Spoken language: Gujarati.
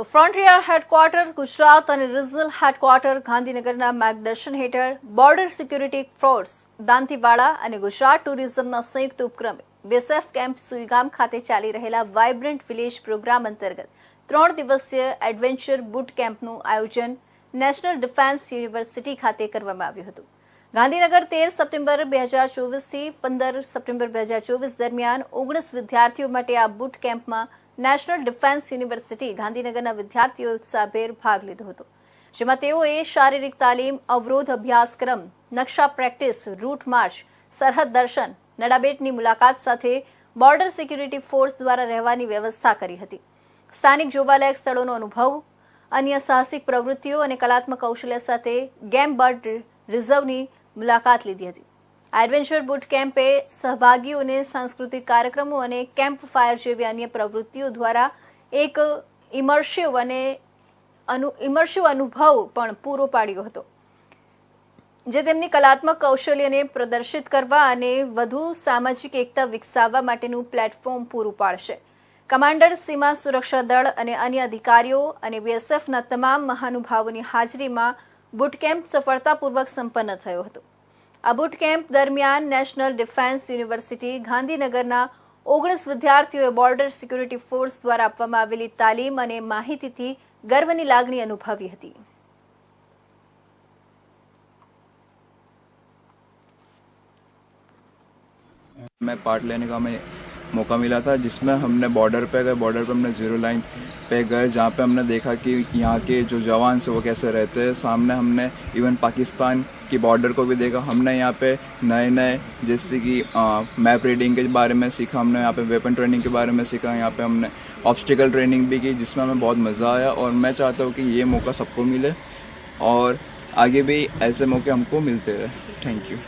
તો ફ્રન્ટિયર હેડક્વાર્ટર, ગુજરાત અને રિજનલ હેડક્વાર્ટર ગાંધીનગરના માર્ગદર્શન હેઠળ બોર્ડર સિક્યુરિટી ફોર્સ, દાંતીવાડા અને ગુજરાત ટુરિઝમના સંયુક્ત ઉપક્રમે બીએસએફ કેમ્પ સુઈગામ ખાતે ચાલી રહેલા વાઇબ્રન્ટ વિલેજ પ્રોગ્રામ અંતર્ગત ત્રણ દિવસીય એડવેન્ચર બુટ કેમ્પનું આયોજન નેશનલ ડિફેન્સ યુનિવર્સિટી ખાતે કરવામાં આવ્યું હતું. ગાંધીનગર તેર સપ્ટેમ્બર બે હજાર ચોવીસથી પંદર સપ્ટેમ્બર બે હજાર ચોવીસ દરમિયાન ઓગણીસ વિદ્યાર્થીઓ માટે આ બુટ કેમ્પમાં નેશનલ ડિફેન્સ યુનિવર્સિટી ગાંધીનગરના વિદ્યાર્થીઓએ ઉત્સાહભેર ભાગ લીધો હતો, જેમાં તેઓએ શારીરિક તાલીમ, અવરોધ અભ્યાસક્રમ, નકશા પ્રેક્ટિસ, રૂટ માર્ચ, સરહદ દર્શન, નડાબેટની મુલાકાત સાથે બોર્ડર સિક્યુરિટી ફોર્સ દ્વારા રહેવાની વ્યવસ્થા કરી હતી. સ્થાનિક જોવાલાયક સ્થળોનો અનુભવ, અન્ય સાહસિક પ્રવૃત્તિઓ અને કલાત્મક કૌશલ્ય સાથે ગેમ બર્ડ રિઝર્વની મુલાકાત લીધી હતી. એડવેન્ચર બુટ કેમ્પે સહભાગીઓને સાંસ્કૃતિક કાર્યક્રમો અને કેમ્પ ફાયર જેવી અન્ય પ્રવૃત્તિઓ દ્વારા એક ઇમર્શિવ અને અનુ અનુભવ પણ પૂરો પાડ્યો હતો. જે તેમની કલાત્મક કૌશલ્યને પ્રદર્શિત કરવા અને વધુ સામાજિક એકતા વિકસાવવા માટેનું પ્લેટફોર્મ પૂરું પાડશે. કમાન્ડર સીમા સુરક્ષા દળ અને અન્ય અધિકારીઓ અને બીએસએફના તમામ મહાનુભાવોની હાજરીમાં બુટકેમ્પ સફળતાપૂર્વક સંપન્ન થયો હતો. આ બુટ કેમ્પ દરમિયાન નેશનલ ડિફેન્સ યુનિવર્સિટી ગાંધીનગરના ઓગણીસ વિદ્યાર્થીઓએ બોર્ડર સિક્યુરિટી ફોર્સ દ્વારા આપવામાં આવેલી તાલીમ અને માહિતીથી ગર્વની લાગણી અનુભવી હતી में पार्ट लेने का हमें मौका मिला था, जिसमें हमने बॉर्डर पे गए बॉर्डर पे हमने ज़ीरो लाइन पे गए, जहाँ पे हमने देखा कि यहाँ के जो जवान से वो कैसे रहते हैं। सामने हमने इवन पाकिस्तान की बॉर्डर को भी देखा। हमने यहाँ पे नए नए, जैसे कि मैप रीडिंग के बारे में सीखा, हमने यहाँ पे वेपन ट्रेनिंग के बारे में सीखा, यहाँ पे हमने ऑब्स्टिकल ट्रेनिंग भी की, जिसमें हमें बहुत मज़ा आया और मैं चाहता हूँ कि ये मौका सबको मिले और आगे भी ऐसे मौके हमको मिलते रहे। Thank you